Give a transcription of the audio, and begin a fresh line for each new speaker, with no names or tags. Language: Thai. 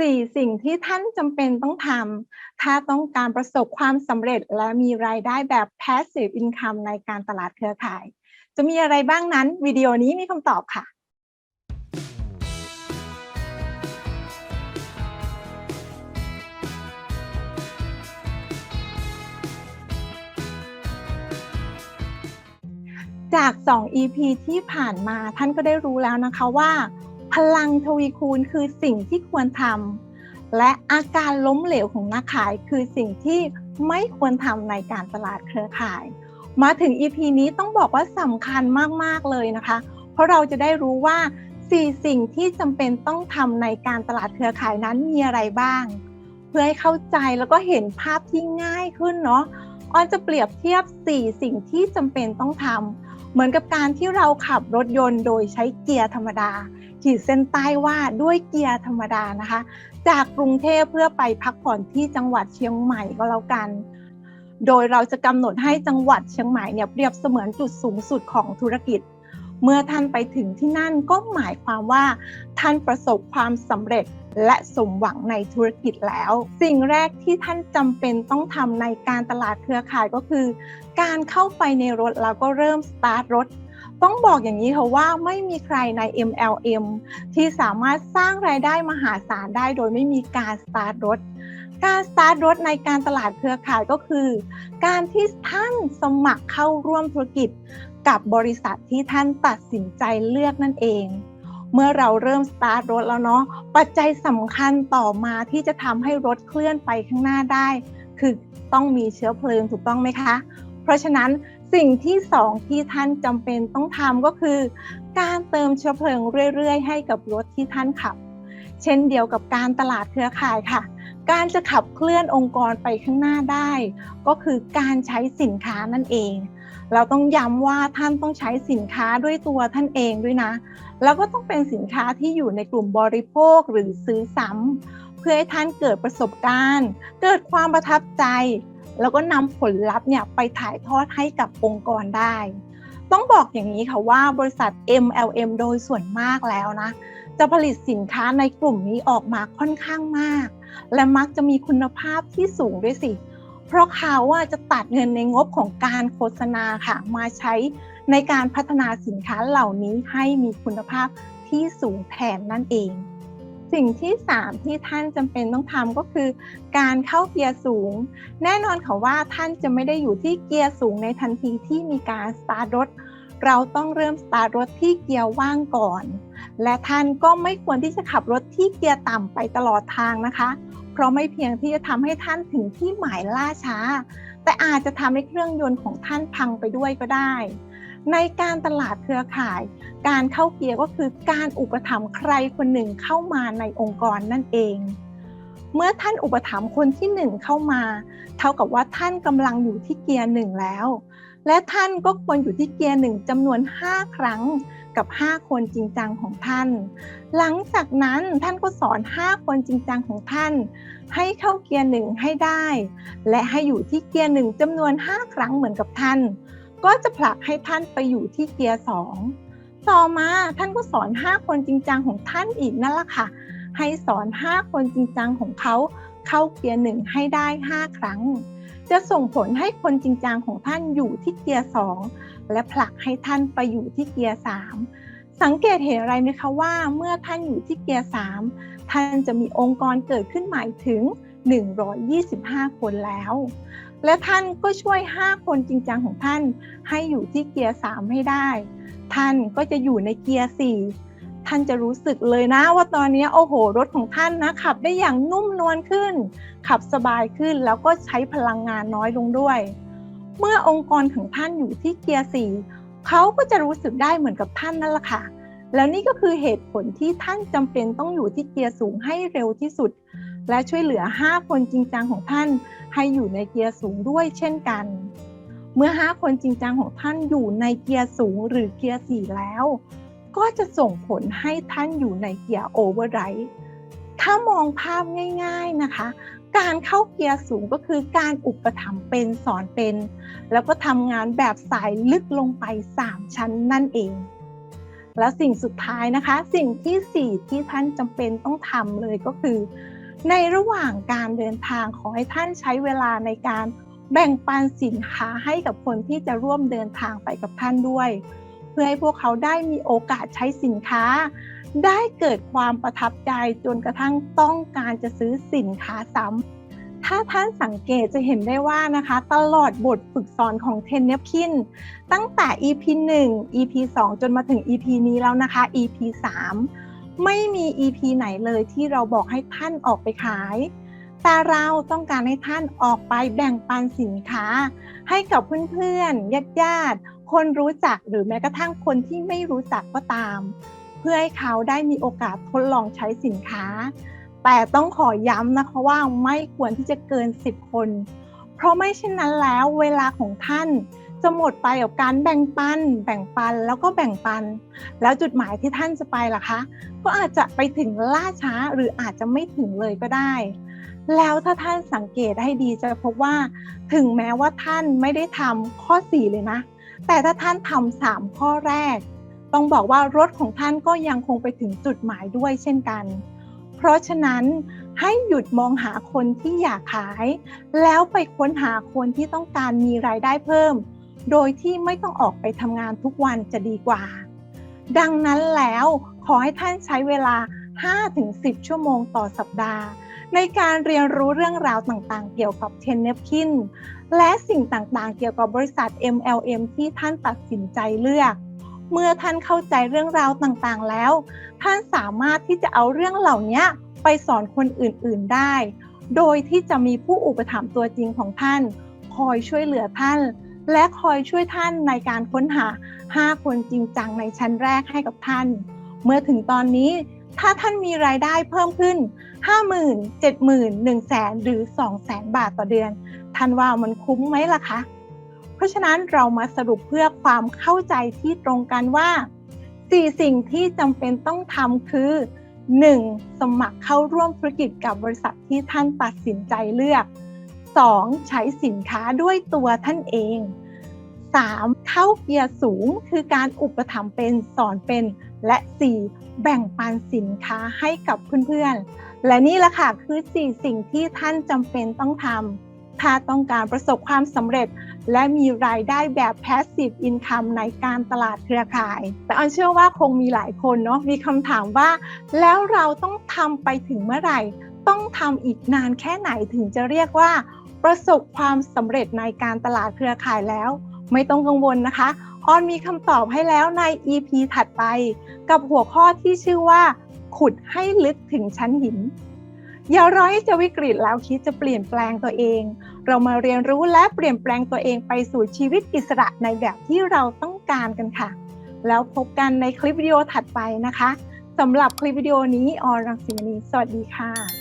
สี่สิ่งที่ท่านจำเป็นต้องทำถ้าต้องการประสบความสำเร็จและมีรายได้แบบ passive income ในการตลาดเครือข่าย จะมีอะไรบ้างนั้นวิดีโอนี้มีคำตอบค่ะ จาก 2 EP ที่ผ่านมาท่านก็ได้รู้แล้วนะคะว่า พลังทวีคูณคือสิ่งที่ควรทำและอาการล้มเหลวของนักขายคือสิ่งที่ไม่ควรทำในการตลาดเครือข่าย มาถึง EP นี้ต้องบอกว่าสำคัญมากๆเลยนะคะ เพราะเราจะได้รู้ว่า 4 สิ่งที่จำเป็นต้องทำในการตลาดเครือข่ายนั้นมีอะไรบ้าง เพื่อให้เข้าใจแล้วก็เห็นภาพที่ง่ายขึ้นเนาะออนจะเปรียบเทียบ 4 สิ่งที่จำเป็นต้องทำเหมือนกับการที่เราขับรถยนต์โดยใช้เกียร์ธรรมดา ขีดเส้นใต้ว่าด้วยเกียร์ธรรมดานะคะ จากกรุงเทพเพื่อไปพักผ่อนที่จังหวัดเชียงใหม่ก็แล้วกัน โดยเราจะกำหนดให้จังหวัดเชียงใหม่เนี่ยเปรียบเสมือนจุดสูงสุดของธุรกิจ เมื่อท่านไปถึงที่นั่นก็หมายความว่า ท่านประสบความสำเร็จและสมหวังในธุรกิจแล้ว สิ่งแรกที่ท่านจำเป็นต้องทำในการตลาดเครือข่ายก็คือ การเข้าไปในรถแล้วก็เริ่มสตาร์ทรถ ต้องบอกอย่างนี้ค่ะว่าไม่มีใครใน MLM ที่สามารถสร้างรายได้มหาศาลได้โดยไม่มีการสตาร์ทรถ การสตาร์ทรถในการตลาดเครือข่ายก็คือ การที่ท่านสมัครเข้าร่วมธุรกิจกับบริษัทที่ท่านตัดสินใจเลือกนั่นเอง เมื่อเราเริ่มสตาร์ทรถแล้วเนาะปัจจัยสำคัญต่อมาที่จะทำให้รถเคลื่อนไปข้างหน้าได้ คือต้องมีเชื้อเพลิงถูกต้องไหมคะ เพราะฉะนั้น สิ่งที่สองที่ท่านจำเป็นต้องทำก็คือ การเติมเชื้อเพลิงเรื่อยๆ ให้กับรถที่ท่านขับ เช่นเดียวกับการตลาดเครือข่ายค่ะ การจะขับเคลื่อนองค์กรไปข้างหน้าได้ ก็คือการใช้สินค้านั่นเอง เราต้องย้ำว่าท่านต้องใช้สินค้าด้วยตัวท่านเองด้วยนะ แล้วก็ต้องเป็นสินค้าที่อยู่ในกลุ่มบริโภคหรือซื้อซ้ำเพื่อให้ท่านเกิดประสบการณ์ เกิดความประทับใจ แล้วก็นำผลลัพธ์เนี่ยไปถ่ายทอดให้กับองค์กรได้ ต้องบอกอย่างนี้ค่ะว่าบริษัท MLM โดยส่วนมากแล้วนะ จะผลิตสินค้าในกลุ่มนี้ออกมาค่อนข้างมาก และมักจะมีคุณภาพที่สูงด้วยสิ เพราะเขาว่าจะตัดเงินในงบของการโฆษณาค่ะมาใช้ในการพัฒนาสินค้าเหล่านี้ให้มีคุณภาพที่สูงแทนนั่นเอง สิ่งที่ 3 ที่ท่านจำเป็นต้องทำก็คือ การเข้าเกียร์สูง แน่นอนค่ะว่าท่านจะไม่ได้อยู่ที่เกียร์สูงในทันทีที่มีการสตาร์ทรถเราต้องเริ่มสตาร์ทรถที่เกียร์ว่างก่อน และท่านก็ไม่ควรที่จะขับรถที่เกียร์ต่ำไปตลอดทางนะคะ เพราะไม่เพียงที่จะทำให้ท่านถึงที่หมายล่าช้า แต่อาจจะทำให้เครื่องยนต์ของท่านพังไปด้วยก็ได้ ในการตลาดเครือข่าย การเข้าเกียร์ก็คือการอุปถัมภ์ใครคนหนึ่งเข้ามาในองค์กรนั่นเอง เมื่อท่านอุปถัมภ์คนที่หนึ่งเข้ามา เท่ากับว่าท่านกำลังอยู่ที่เกียร์หนึ่งแล้ว และท่านก็ควรอยู่ที่เกียร์หนึ่งจำนวน 5 ครั้งกับ 5 คนจริงจังของท่าน หลังจากนั้นท่านก็สอน 5 คนจริงจังของท่าน ให้เข้าเกียร์หนึ่งให้ได้ และให้อยู่ที่เกียร์หนึ่งจำนวน 5 ครั้งเหมือนกับท่าน ก็จะผลักให้ท่านไปอยู่ที่เกียร์สองต่อมาท่านก็สอน 5 คนจริงจังของท่านอีกนั่นแหละค่ะ ให้สอน 5 คนจริงจังของเขาเข้าเกียร์หนึ่งให้ได้ 5 ครั้ง จะส่งผลให้คนจริงจังของท่านอยู่ที่เกียร์สองและผลักให้ท่านไปอยู่ที่เกียร์สามสังเกตเห็นอะไรไหมคะว่าเมื่อท่านอยู่ที่เกียร์สามท่านจะมีองค์กรเกิดขึ้นใหม่ถึง 125 คนแล้ว และท่านก็ช่วย 5 คนจริงจังของท่าน ให้อยู่ที่เกียร์ 3 ให้ได้ ท่านก็จะอยู่ในเกียร์ 4 ท่านจะรู้สึกเลยนะว่าตอนนี้โอ้โห รถของท่านนะขับได้อย่างนุ่มนวลขึ้น ขับสบายขึ้นแล้วก็ใช้พลังงานน้อยลงด้วย เมื่อองค์กรของท่านอยู่ที่เกียร์ 4 เขาก็จะรู้สึกได้เหมือนกับท่านนั่นแหละค่ะแล้วนี่ก็คือเหตุผลที่ท่านจำเป็นต้องอยู่ที่เกียร์สูงให้เร็วที่สุด และช่วยเหลือ 5 คนจริงจังของท่าน ให้อยู่ในเกียร์สูงด้วยเช่นกัน เมื่อ 5 คนจริงจังของท่านอยู่ในเกียร์สูงหรือเกียร์4แล้ว ก็จะส่งผลให้ท่านอยู่ในเกียร์โอเวอร์ไรด์ถ้ามองภาพง่าย ๆนะคะ การเข้าเกียร์สูงก็คือการอุปถัมภ์เป็นสอนเป็น แล้วก็ทำงานแบบสายลึกลงไป 3 ชั้นนั่นเองแล้วสิ่งสุดท้ายนะคะ สิ่งที่สี่ที่ท่านจำเป็นต้องทำเลยก็คือ ในระหว่างการเดินทางขอให้ท่านใช้เวลาในการแบ่งปันสินค้าให้กับคนที่จะร่วมเดินทางไปกับท่านด้วย เพื่อให้พวกเขาได้มีโอกาสใช้สินค้า ได้เกิดความประทับใจจนกระทั่งต้องการจะซื้อสินค้าซ้ำถ้าท่านสังเกตจะเห็นได้ว่านะคะ ตลอดบทฝึกสอนของเทนเนปคินตั้งแต่ EP 1 EP 2 จนมาถึง EP นี้แล้วนะคะ EP 3 ไม่มี EP ไหนเลยที่เราบอกให้ท่านออกไปขาย แต่เราต้องการให้ท่านออกไปแบ่งปันสินค้า ให้กับเพื่อนๆญาติๆคนรู้จักหรือแม้กระทั่งคนที่ไม่รู้จักก็ตาม เพื่อให้เขาได้มีโอกาสทดลองใช้สินค้า แต่ต้องขอย้ำนะคะว่าไม่ควรที่จะเกิน 10 คน เพราะไม่เช่นนั้นแล้วเวลาของท่านจะหมดไปกับการแบ่งปัน แบ่งปันแล้วก็แบ่งปัน แล้วจุดหมายที่ท่านจะไปล่ะคะ ก็อาจจะไปถึงล่าช้าหรืออาจจะไม่ถึงเลยก็ได้ แล้วถ้าท่านสังเกตให้ดีจะพบว่า ถึงแม้ว่าท่านไม่ได้ทำข้อ 4 เลยนะ แต่ถ้าท่านทำสามข้อแรก ต้องบอกว่ารถของท่านก็ยังคงไปถึงจุดหมายด้วยเช่นกัน เพราะฉะนั้นให้หยุดมองหาคนที่อยากขาย แล้วไปค้นหาคนที่ต้องการมีรายได้เพิ่ม โดยที่ไม่ต้องออกไปทำงานทุกวันจะดีกว่า ดังนั้นแล้ว ขอให้ท่านใช้เวลา 5-10 ชั่วโมงต่อสัปดาห์ ในการเรียนรู้เรื่องราวต่างๆ เกี่ยวกับเทนเนปคินและสิ่งต่างๆ เกี่ยวกับบริษัท MLM ที่ท่านตัดสินใจเลือก เมื่อท่านเข้าใจเรื่องราวต่างๆ แล้ว ท่านสามารถที่จะเอาเรื่องเหล่านี้ไปสอนคนอื่นๆได้ โดยที่จะมีผู้อุปถัมภ์ตัวจริงของท่าน คอยช่วยเหลือท่าน และคอยช่วยท่านในการค้นหา 5 คนจริงจังในชั้นแรกให้กับท่าน เมื่อถึงตอนนี้ถ้าท่านมีรายได้เพิ่มขึ้น 50,000 70,000 100,000 หรือ 200,000 บาทต่อเดือน ท่านว่ามันคุ้มไหมล่ะคะ เพราะฉะนั้นเรามาสรุปเพื่อความเข้าใจที่ตรงกันว่า 4 สิ่งที่จำเป็นต้องทำคือ 1. สมัครเข้าร่วมธุรกิจกับบริษัทที่ท่านตัดสินใจเลือก 2. ใช้สินค้าด้วยตัวท่านเอง 3. เข้าเกียร์สูงคือการอุปถัมภ์เป็นสอนเป็น และ 4. แบ่งปันสินค้าให้กับเพื่อนๆ และนี่แหละค่ะคือ 4 สิ่งที่ท่านจำเป็นต้องทำถ้าต้องการประสบความสำเร็จ และมีรายได้แบบ passive income ในการตลาดเครือข่าย แต่อันเชื่อว่าคงมีหลายคนเนาะมีคำถามว่า แล้วเราต้องทำไปถึงเมื่อไหร่ ต้องทำอีกนานแค่ไหนถึงจะเรียกว่า ประสบความสำเร็จในการตลาดเครือข่ายแล้ว ไม่ต้องกังวลนะคะ ออนมีคำตอบให้แล้วใน EP ถัดไป กับหัวข้อที่ชื่อว่า ขุดให้ลึกถึงชั้นหิน อย่ารอให้จะวิกฤตแล้วคิดจะเปลี่ยนแปลงตัวเอง เรามาเรียนรู้และเปลี่ยนแปลงตัวเองไปสู่ชีวิตอิสระในแบบที่เราต้องการกันค่ะ แล้วพบกันในคลิปวิดีโอถัดไปนะคะสำหรับคลิปวิดีโอนี้ออนรังสีมณีสวัสดีค่ะ